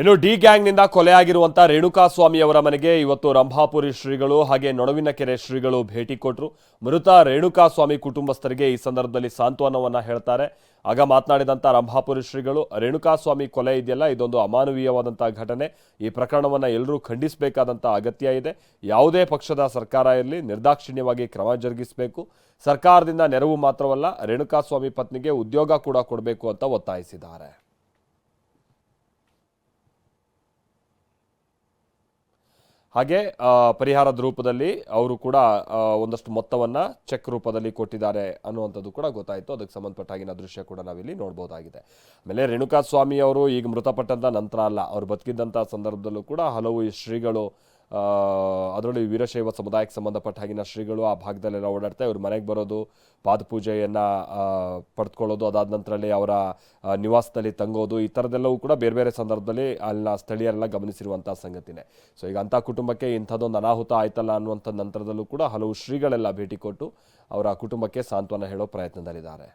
ಇನ್ನು ಡಿ ಗ್ಯಾಂಗ್ನಿಂದ ಕೊಲೆಯಾಗಿರುವಂಥ ರೇಣುಕಾಸ್ವಾಮಿ ಅವರ ಮನೆಗೆ ಇವತ್ತು ರಂಭಾಪುರಿ ಶ್ರೀಗಳು ಹಾಗೆ ನೊಣವಿನ ಕೆರೆ ಶ್ರೀಗಳು ಭೇಟಿ ಕೊಟ್ಟರು ಮೃತ ರೇಣುಕಾಸ್ವಾಮಿ ಕುಟುಂಬಸ್ಥರಿಗೆ ಈ ಸಂದರ್ಭದಲ್ಲಿ ಸಾಂತ್ವನವನ್ನ ಹೇಳ್ತಾರೆ. ಆಗ ಮಾತನಾಡಿದಂಥ ರಂಭಾಪುರಿ ಶ್ರೀಗಳು, ರೇಣುಕಾಸ್ವಾಮಿ ಕೊಲೆ ಇದೆಯಲ್ಲ, ಇದೊಂದು ಅಮಾನವೀಯವಾದಂಥ ಘಟನೆ. ಈ ಪ್ರಕರಣವನ್ನು ಎಲ್ಲರೂ ಖಂಡಿಸಬೇಕಾದಂಥ ಅಗತ್ಯ ಇದೆ. ಯಾವುದೇ ಪಕ್ಷದ ಸರ್ಕಾರ ಇರಲಿ, ನಿರ್ದಾಕ್ಷಿಣ್ಯವಾಗಿ ಕ್ರಮ ಜರುಗಿಸಬೇಕು. ಸರ್ಕಾರದಿಂದ ನೆರವು ಮಾತ್ರವಲ್ಲ, ರೇಣುಕಾಸ್ವಾಮಿ ಪತ್ನಿಗೆ ಉದ್ಯೋಗ ಕೂಡ ಕೊಡಬೇಕು ಅಂತ ಒತ್ತಾಯಿಸಿದ್ದಾರೆ. ಹಾಗೆ ಪರಿಹಾರದ ರೂಪದಲ್ಲಿ ಅವರು ಕೂಡ ಒಂದಷ್ಟು ಮೊತ್ತವನ್ನ ಚೆಕ್ ರೂಪದಲ್ಲಿ ಕೊಟ್ಟಿದ್ದಾರೆ ಅನ್ನುವಂಥದ್ದು ಕೂಡ ಗೊತ್ತಾಯಿತು. ಅದಕ್ಕೆ ಸಂಬಂಧಪಟ್ಟಾಗಿನ ದೃಶ್ಯ ಕೂಡ ನಾವಿಲ್ಲಿ ನೋಡ್ಬೋದಾಗಿದೆ. ಆಮೇಲೆ ರೇಣುಕಾ ಸ್ವಾಮಿ ಅವರು ಈಗ ಮೃತಪಟ್ಟಂತ ನಂತರ ಅಲ್ಲ, ಅವರು ಬದುಕಿದ್ದಂಥ ಸಂದರ್ಭದಲ್ಲೂ ಕೂಡ ಹಲವು ಶ್ರೀಗಳು ಅದರಲ್ಲೂ ವೀರಶೈವ ಸಮುದಾಯಕ್ಕೆ ಸಂಬಂಧಪಟ್ಟ ಹಾಗಿನ ಶ್ರೀಗಳು ಆ ಭಾಗದಲ್ಲೆಲ್ಲ ಓಡಾಡ್ತಾ ಇವ್ರ ಮನೆಗೆ ಬರೋದು ಪಾದಪೂಜೆಯನ್ನು ಪಡೆದುಕೊಳ್ಳೋದು ಅದಾದ ನಂತರಲ್ಲಿ ಅವರ ನಿವಾಸದಲ್ಲಿ ತಂಗೋದು, ಈ ಥರದ್ದೆಲ್ಲವೂ ಕೂಡ ಬೇರೆ ಬೇರೆ ಸಂದರ್ಭದಲ್ಲಿ ಅಲ್ಲಿನ ಸ್ಥಳೀಯರೆಲ್ಲ ಗಮನಿಸಿರುವಂಥ ಸಂಗತಿನೇ. ಸೊ ಈಗ ಅಂಥ ಕುಟುಂಬಕ್ಕೆ ಇಂಥದ್ದೊಂದು ಅನಾಹುತ ಆಯ್ತಲ್ಲ ಅನ್ನುವಂಥ ನಂತರದಲ್ಲೂ ಕೂಡ ಹಲವು ಶ್ರೀಗಳೆಲ್ಲ ಭೇಟಿ ಕೊಟ್ಟು ಅವರ ಕುಟುಂಬಕ್ಕೆ ಸಾಂತ್ವನ ಹೇಳೋ ಪ್ರಯತ್ನದಲ್ಲಿದ್ದಾರೆ.